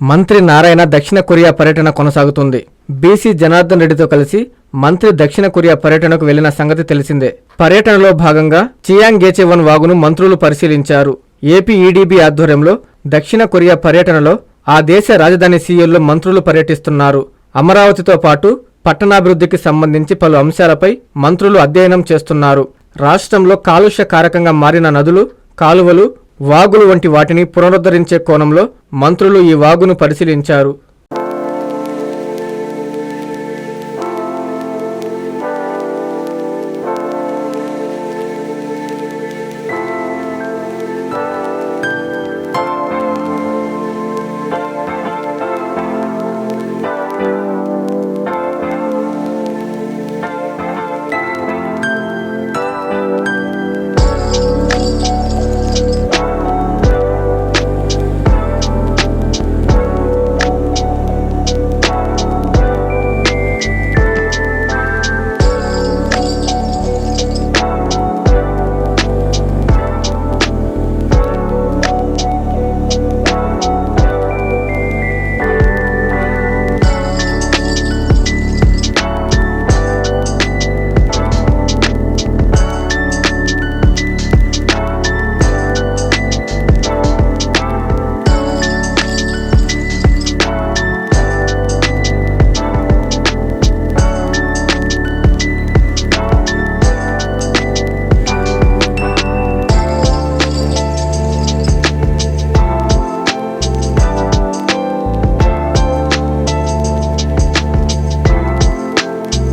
మంత్రి నారాయణ దక్షిణ కొరియా పర్యటన కొనసాగుతుంది. బీసీ జనార్దన్ రెడ్డితో కలిసి మంత్రి దక్షిణ కొరియా పర్యటనకు వెళ్ళిన సంగతి తెలిసిందే. పర్యటనలో భాగంగా చియాంగ్ గేచెవన్ వాగును మంత్రులు పరిశీలించారు. ఏపీ ఈడీబీ ఆధ్వర్యంలో దక్షిణ కొరియా పర్యటనలో ఆ దేశ రాజధాని సీఎల్లో మంత్రులు పర్యటిస్తున్నారు. అమరావతితో పాటు పట్టణాభివృద్ధికి సంబంధించి పలు అంశాలపై మంత్రులు అధ్యయనం చేస్తున్నారు. రాష్ట్రంలో కాలుష్య కారకంగా మారిన నదులు కాలువలు వాగులు వంటి వాటిని పునరుద్ధరించే కోణంలో మంత్రులు ఈ వాగును పరిశీలించారు.